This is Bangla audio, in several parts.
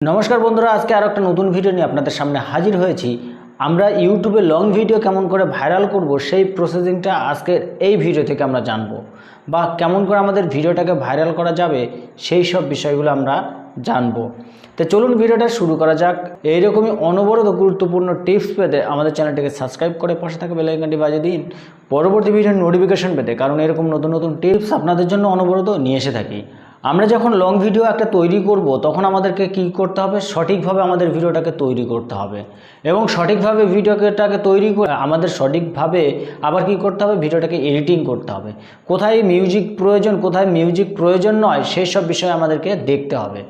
নমস্কার বন্ধুরা, আজকে আর একটা নতুন ভিডিও নিয়ে আপনাদের সামনে হাজির হয়েছি। আমরা ইউটিউবে লং ভিডিও কেমন করে ভাইরাল করব, সেই প্রসেসিংটা আজকের এই ভিডিও থেকে আমরা জানব। বা কেমন করে আমাদের ভিডিওটাকে ভাইরাল করা যাবে, সেই সব বিষয়গুলো আমরা জানব। তো চলুন ভিডিওটা শুরু করা যাক। এইরকমই অনবরত গুরুত্বপূর্ণ টিপস পেতে আমাদের চ্যানেলটিকে সাবস্ক্রাইব করে পাশে থাকা বেলাইকানটি বাজিয়ে দিন। পরবর্তী ভিডিওর নোটিফিকেশন পেতে, কারণ এরকম নতুন নতুন টিপস আপনাদের জন্য অনবরত নিয়ে এসে থাকি। আমরা যখন লং ভিডিও একটা তৈরি করব, তখন আমাদেরকে কি করতে হবে? সঠিকভাবে আমাদের ভিডিওটাকে তৈরি করতে হবে। এবং সঠিকভাবে ভিডিওটাকে তৈরি করে আমাদের সঠিকভাবে আবার কি করতে হবে? ভিডিওটাকে এডিটিং করতে হবে। কোথায় মিউজিক প্রয়োজন, কোথায় মিউজিক প্রয়োজন নয় সেই সব বিষয় আমাদেরকে দেখতে হবে।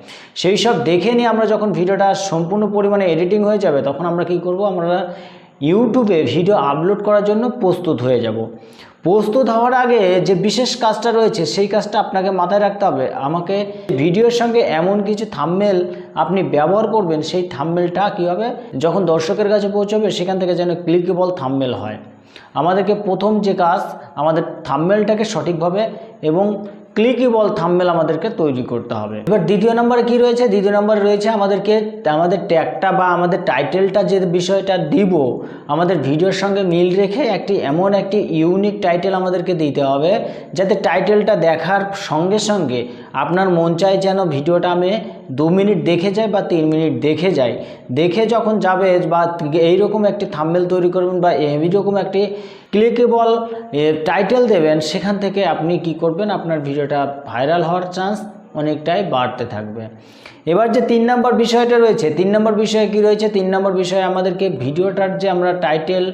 সেই সব দেখে নিয়ে আমরা যখন ভিডিওটা সম্পূর্ণ পরিমাণে এডিটিং হয়ে যাবে, তখন আমরা কি করব? আমরা ইউটিউবে ভিডিও আপলোড করার জন্য প্রস্তুত হয়ে যাব। প্রস্তুত হওয়ার আগে যে বিশেষ কাজটা রয়েছে, সেই কাজটা আপনাকে মাথায় রাখতে হবে। আমাকে ভিডিওর সঙ্গে এমন কিছু থাম্মেল আপনি ব্যবহার করবেন, সেই থাম্মেলটা কীভাবে? যখন দর্শকের কাছে পৌঁছবে, সেখান থেকে যেন ক্লিকেবল থাম্মেল হয়। আমাদেরকে প্রথম যে কাজ, আমাদের থাম্মেলটাকে সঠিকভাবে এবং ক্লিকেবল থাম্মেল আমাদেরকে তৈরি করতে হবে। এবার দ্বিতীয় নম্বরে কি রয়েছে? দ্বিতীয় নম্বরে রয়েছে আমাদেরকে, আমাদের ট্যাগটা বা আমাদের টাইটেলটা যে বিষয়টা দিব, আমাদের ভিডিওর সঙ্গে মিল রেখে একটি এমন একটি ইউনিক টাইটেল আমাদেরকে দিতে হবে, যাতে টাইটেলটা দেখার সঙ্গে সঙ্গে আপনার মন চায় যেন ভিডিওটা আমি দু মিনিট দেখে যাই বা তিন মিনিট দেখে যাই। দেখে যখন যাবে বা এইরকম একটি থাম্বেল তৈরি করবেন বা এইরকম একটি ক্লিকেবল টাইটেল দেবেন, সেখান থেকে আপনি কি করবেন, আপনার ভিডিওটা ভাইরাল হওয়ার চান্স অনেকটাই বাড়তে থাকবে। এবার যে তিন নম্বর বিষয়টা রয়েছে, তিন নম্বর বিষয়ে কি রয়েছে? তিন নম্বর বিষয়ে আমাদেরকে ভিডিওটার যে আমরা টাইটেল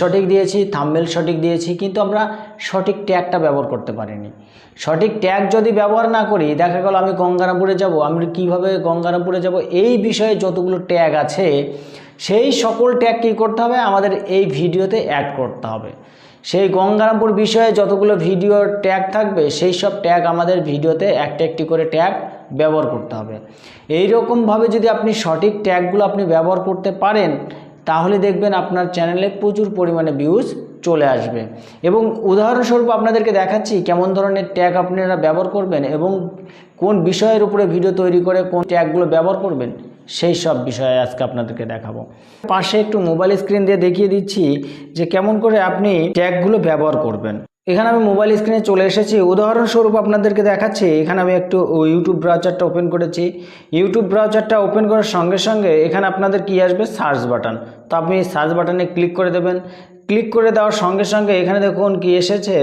সঠিক দিয়েছি থাম্বেল সঠিক দিয়েছি, কিন্তু আমরা সঠিক ট্যাগটা ব্যবহার করতে পারিনি। সঠিক ট্যাগ যদি ব্যবহার না করি, দেখা গেল আমি গঙ্গারামপুরে যাব, আমি কীভাবে গঙ্গারামপুরে যাব, এই বিষয়ে যতগুলো ট্যাগ আছে সেই সকল ট্যাগ কী করতে হবে? আমাদের এই ভিডিওতে অ্যাড করতে হবে। সেই গঙ্গারামপুর বিষয়ে যতগুলো ভিডিও ট্যাগ থাকবে, সেই সব ট্যাগ আমাদের ভিডিওতে একটা একটি করে ট্যাগ ব্যবহার করতে হবে। এই রকমভাবে যদি আপনি সঠিক ট্যাগগুলো আপনি ব্যবহার করতে পারেন, তাহলে দেখবেন আপনার চ্যানেলে প্রচুর পরিমাণে ভিউজ চলে আসবে। এবং উদাহরণস্বরূপ আপনাদেরকে দেখাচ্ছি কেমন ধরনের ট্যাগ আপনারা ব্যবহার করবেন এবং কোন বিষয়ের উপরে ভিডিও তৈরি করে কোন ট্যাগগুলো ব্যবহার করবেন। সেই সব বিষয়ে আজকে আপনাদেরকে দেখাবো। পাশে একটু মোবাইল স্ক্রিন দিয়ে দেখিয়ে দিচ্ছি যে কেমন করে আপনি ট্যাগগুলো ব্যবহার করবেন। এখানে আমি মোবাইল স্ক্রিনে চলে এসেছি। উদাহরণস্বরূপ আপনাদেরকে দেখাচ্ছি, এখানে আমি একটু ইউটিউব ব্রাউজারটা ওপেন করেছি। ইউটিউব ব্রাউজারটা ওপেন করার সঙ্গে সঙ্গে এখানে আপনাদের কি আসবে? সার্চ বাটন তো আপনি সার্চ বাটনে ক্লিক করে দেবেন। ক্লিক করে দেওয়ার সঙ্গে সঙ্গে এখানে দেখুন কি এসেছে,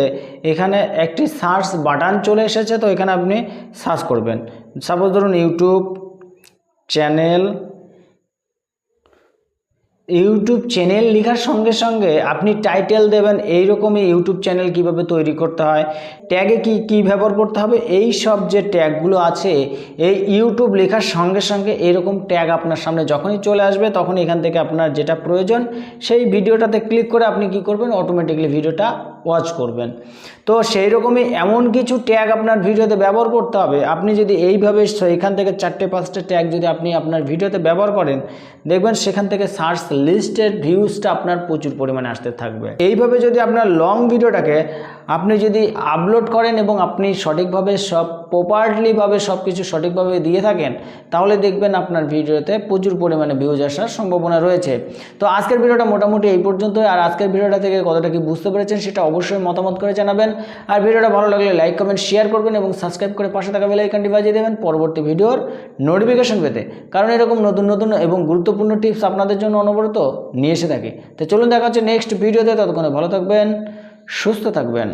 এখানে একটি সার্চ বাটন চলে এসেছে। তো এখানে আপনি সার্চ করবেন। সাপোজ ধরুন ইউটিউব চ্যানেল ইউটিউব চ্যানেল লেখার সঙ্গে সঙ্গে আপনি টাইটেল দেবেন, এইরকমই ইউটিউব চ্যানেল কীভাবে তৈরি করতে হয় ট্যাগে কি কি ব্যবহার করতে হবে, এই সব যে ট্যাগগুলো আছে, এই ইউটিউব লেখার সঙ্গে সঙ্গে এরকম ট্যাগ আপনার সামনে যখনই চলে আসবে তখন এখান থেকে আপনার যেটা প্রয়োজন, সেই ভিডিওটাতে ক্লিক করে আপনি কি করবেন অটোমেটিকলি ভিডিওটা ওয়াচ করবেন। তো সেই রকমই এমন কিছু ট্যাগ আপনার ভিডিওতে ব্যবহার করতে হবে। আপনি যদি এইভাবে এখান থেকে চারটে, পাঁচটা ট্যাগ যদি আপনি আপনার ভিডিওতে ব্যবহার করেন, দেখবেন সেখান থেকে সার্চ লিস্টের ভিউজটা আপনার প্রচুর পরিমাণে আসতে থাকবে। এইভাবে যদি আপনার লং ভিডিওটাকে আপনি যদি আপলোড করেন এবং আপনি সঠিকভাবে সব প্রপারলিভাবে সব কিছু সঠিকভাবে দিয়ে থাকেন, তাহলে দেখবেন আপনার ভিডিওতে প্রচুর পরিমাণে ভিউজ আসার সম্ভাবনা রয়েছে। তো আজকের ভিডিওটা মোটামুটি এই পর্যন্তই। আর আজকের ভিডিওটা থেকে কতটা কি বুঝতে পেরেছেন সেটা অবশ্যই মতামত করে জানাবেন। আর ভিডিওটা ভালো লাগলে লাইক কমেন্ট শেয়ার করবেন এবং সাবস্ক্রাইব করে পাশে থাকা বেলাইকানটি বাজিয়ে দেবেন পরবর্তী ভিডিওর নোটিফিকেশন পেতে। কারণ এরকম নতুন নতুন এবং গুরুত্বপূর্ণ টিপস আপনাদের জন্য অনবরত নিয়ে এসে থাকি। তো চলুন দেখা হচ্ছে নেক্সট ভিডিওতে। ততক্ষণে ভালো থাকবেন। সুস্থ থাকবেন।